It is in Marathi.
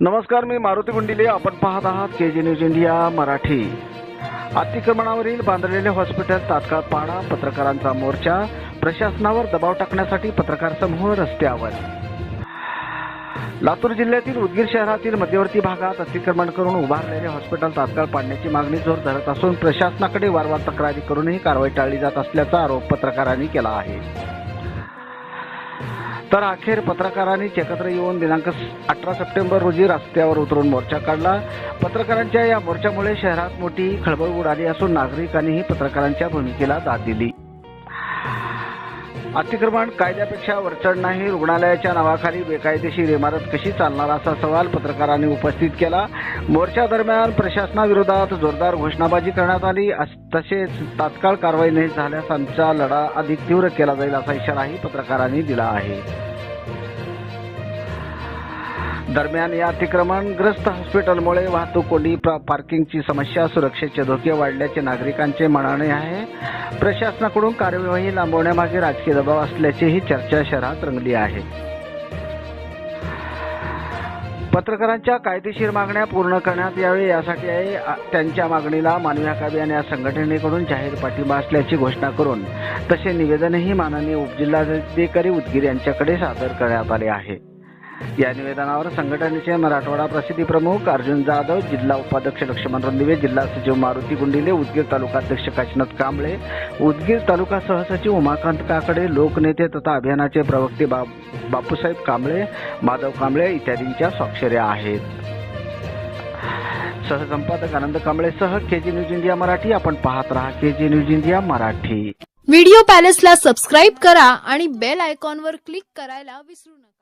नमस्कार मी मारुती गुंडिले. आपण पाहत आहात K G news India Marathi. अतिक्रमणावरील बांधलेले हॉस्पिटल तात्काळ पाडा पत्रकारांचा मोर्चा प्रशासनावर दबाव टाकण्यासाठी पत्रकार समूह रस्त्यावर लातूर जिल्ह्यातील उदगीर शहरातील मध्यवर्ती भागात अतिक्रमण करून उभारलेले हॉस्पिटल तात्काळ पाडण्याची मागणी जोर धरत असून प्रशासनाकडे वारंवार तक्रारी करूनही कारवाई टाळली जात असल्याचा आरोप पत्रकारांनी केला आहे. तर अखेर पत्रकारांनी एकत्र येऊन दिनांक अठरा सप्टेंबर रोजी रस्त्यावर उतरून मोर्चा काढला. पत्रकारांच्या या मोर्चामुळे शहरात मोठी खळबळ उडाली असून नागरिकांनीही पत्रकारांच्या भूमिकेला दाद दिली. अतिक्रमण कायद्यापेक्षा वरचढ नाही. रुग्णालयाच्या नावाखाली बेकायदेशीर इमारत कशी चालणार असा सवाल पत्रकारांनी उपस्थित केला. मोर्चा दरम्यान प्रशासनाविरोधात जोरदार घोषणाबाजी करण्यात आली. अस- तसेच तात्काळ कारवाई नाही झाल्यास आमचा लढा अधिक तीव्र केला जाईल असा इशाराही पत्रकारांनी दिला आहे. दरम्यान या अतिक्रमणग्रस्त हॉस्पिटलमुळे वाहतूक कोंडी पार्किंगची समस्या सुरक्षेचे धोके वाढल्याचे नागरिकांचे म्हणणे आहे. प्रशासनाकडून कार्यवाही लांबवण्यामागे राजकीय दबाव असल्याचीही चर्चा शहरात रंगली आहे. पत्रकारांच्या कायदेशीर मागण्या पूर्ण करण्यात यावे यासाठी आहे. त्यांच्या मागणीला मानवी हक्क आणि या संघटनेकडून जाहीर पाठिंबा असल्याची घोषणा करून तसे निवेदनही माननीय उपजिल्हाधिकारी उदगीर यांच्याकडे सादर करण्यात आले आहे. या निवेदनावर संघटनेचे मराठवाडा प्रसिद्धी प्रमुख अर्जुन जाधव जिल्हा उपाध्यक्ष लक्ष्मण रणदिवे जिल्हा सचिव मारुती गुंडिले उदगीर तालुकाध्यक्ष काशीनाथ कांबळे उदगीर तालुका सहसचिव उमाकांत काकडे लोकनेते तथा अभियानाचे प्रवक्ते बा- बापूसाहेब कांबळे माधव कांबळे इत्यादींच्या स्वाक्षऱ्या आहेत. सहसंपादक Anand कांबळेसह K G news India Marathi. आपण पाहत राहा KG news India Marathi. Video पॅलेसला subscribe करा आणि बेल आयकॉनवर क्लिक करायला विसरू नका.